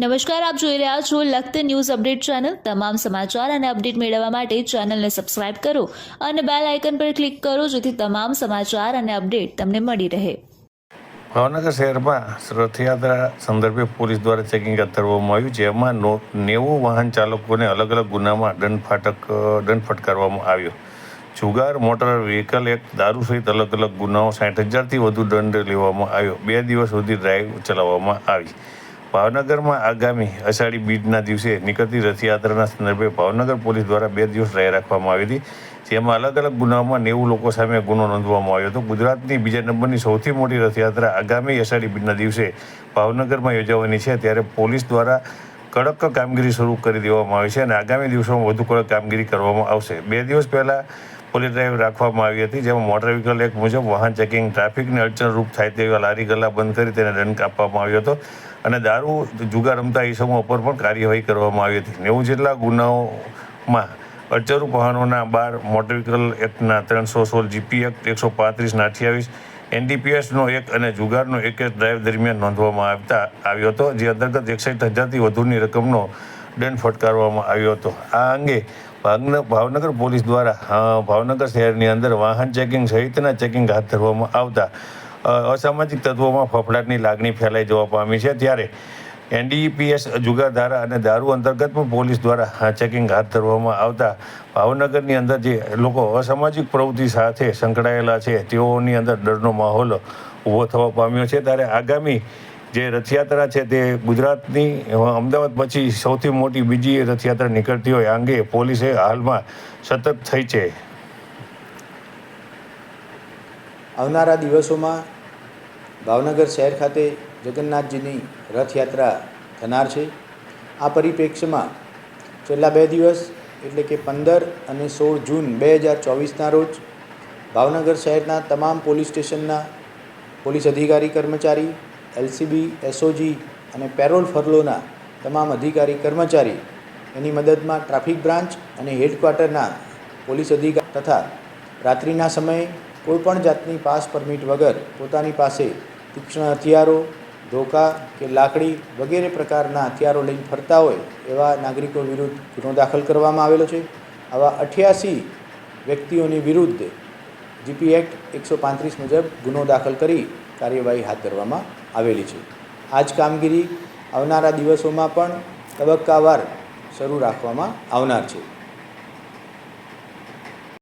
નમસ્કાર, આપ જોઈ રહ્યા છો લખત ન્યૂઝ અપડેટ ચેનલ. તમામ સમાચાર અને અપડેટ મેળવવા માટે ચેનલને સબસ્ક્રાઇબ કરો અને બેલ આઇકન પર ક્લિક કરો જેથી તમામ સમાચાર અને અપડેટ તમને મળી રહે. ભાવનગર શહેરમાં રથયાત્રા સંદર્ભે પોલીસ દ્વારા ચેકિંગ હાથ ધરવામાં આવ્યું, જેમાં નો, નેવું વાહન ચાલકોને અલગ અલગ ગુનામાં દંડ ફાટક દંડ ફટકારવામાં આવ્યો. જુગાર મોટર વ્હીકલ એક્ટ દારૂ સહિત અલગ અલગ ગુનાઓ સાઠ હજારથી વધુ દંડ લેવામાં આવ્યો. બે દિવસ સુધી ડ્રાઈવ ચલાવવામાં આવી. ભાવનગરમાં આગામી અષાઢી બીજના દિવસે નીકળતી રથયાત્રાના સંદર્ભે ભાવનગર પોલીસ દ્વારા બે દિવસ ડ્રાઈવ રાખવામાં આવી હતી, જેમાં અલગ અલગ ગુનાઓમાં નેવું લોકો સામે ગુનો નોંધવામાં આવ્યો હતો. ગુજરાતની બીજા નંબરની સૌથી મોટી રથયાત્રા આગામી અષાઢી બીજના દિવસે ભાવનગરમાં યોજાવાની છે, ત્યારે પોલીસ દ્વારા કડક કામગીરી શરૂ કરી દેવામાં આવી છે અને આગામી દિવસોમાં વધુ કડક કામગીરી કરવામાં આવશે. બે દિવસ પહેલાં પોલીસ ડ્રાઈવ રાખવામાં આવી હતી, જેમાં મોટર વ્હીકલ એક મુજબ વાહન ચેકિંગ, ટ્રાફિકને અડચણરૂપ થાય તેવા લારી ગલ્લા બંધ કરી તેને દંડ આપવામાં આવ્યો હતો. અને દારૂ, જુગાર રમતા ઈસમો ઉપર પણ કાર્યવાહી કરવામાં આવી હતી. નેવું જેટલા ગુનાઓમાં અડચણરૂપ વાહનોના બાર, મોટર વ્હીકલ એક્ટના ત્રણસો સોળ, જીપી એક્ટ એકસો પાંત્રીસના અઠ્યાવીસ એનડીપીએસનો એક અને જુગારનો એક જ ડ્રાઈવ દરમિયાન નોંધવામાં આવતા આવ્યો હતો, જે અંતર્ગત એકસઠ હજારથી વધુની રકમનો દંડ ફટકારવામાં આવ્યો હતો. આ અંગે ભાવનગર પોલીસ દ્વારા ભાવનગર શહેરની અંદર વાહન ચેકિંગ સહિતના ચેકિંગ હાથ ધરવામાં આવતા અસામાજિક તત્વોમાં ફફડાટની લાગણી ફેલાઈ જવા પામી છે. ત્યારે એનડીપીએસ જુગારધારા અને દારૂ અંતર્ગત પણ પોલીસ દ્વારા ચેકિંગ હાથ ધરવામાં આવતા ભાવનગરની અંદર જે લોકો અસામાજિક પ્રવૃત્તિ સાથે સંકળાયેલા છે, તેઓની અંદર ડરનો માહોલ ઊભો થવા પામ્યો છે. ત્યારે આગામી જે રથયાત્રા છે તે ગુજરાતની અમદાવાદ પછી સૌથી મોટી બીજી રથયાત્રા નીકળતી હોય અંગે પોલીસે હાલમાં સતત થઈ છે. આવનારા દિવસોમાં ભાવનગર શહેર ખાતે જગન્નાથજીની રથયાત્રા થનાર છે. આ પરિપ્રેક્ષ્યમાં છેલ્લા બે દિવસ, એટલે કે પંદર અને સોળ જૂન બે હજાર ચોવીસના રોજ, ભાવનગર શહેરના તમામ પોલીસ સ્ટેશનના પોલીસ અધિકારી કર્મચારી એલસીબી, એસઓજી અને પેરોલ ફરલોના તમામ અધિકારી કર્મચારી એની મદદમાં ટ્રાફિક બ્રાન્ચ અને હેડક્વાર્ટરના પોલીસ અધિકારી તથા રાત્રિના સમયે કોઈપણ જાતની પાસ પરમિટ વગર પોતાની પાસે તીક્ષ્ણ હથિયારો, ધોકા કે લાકડી વગેરે પ્રકારના હથિયારો લઈને ફરતા હોય એવા નાગરિકો વિરુદ્ધ ગુનો દાખલ કરવામાં આવેલો છે. આવા અઠ્યાસી વ્યક્તિઓની વિરુદ્ધ જીપી એક્ટ એકસો પાંત્રીસ મુજબ ગુનો દાખલ કરી કાર્યવાહી હાથ ધરવામાં આવેલી છે. આ જ કામગીરી આવનારા દિવસોમાં પણ તબક્કાવાર શરૂ રાખવામાં આવનાર છે.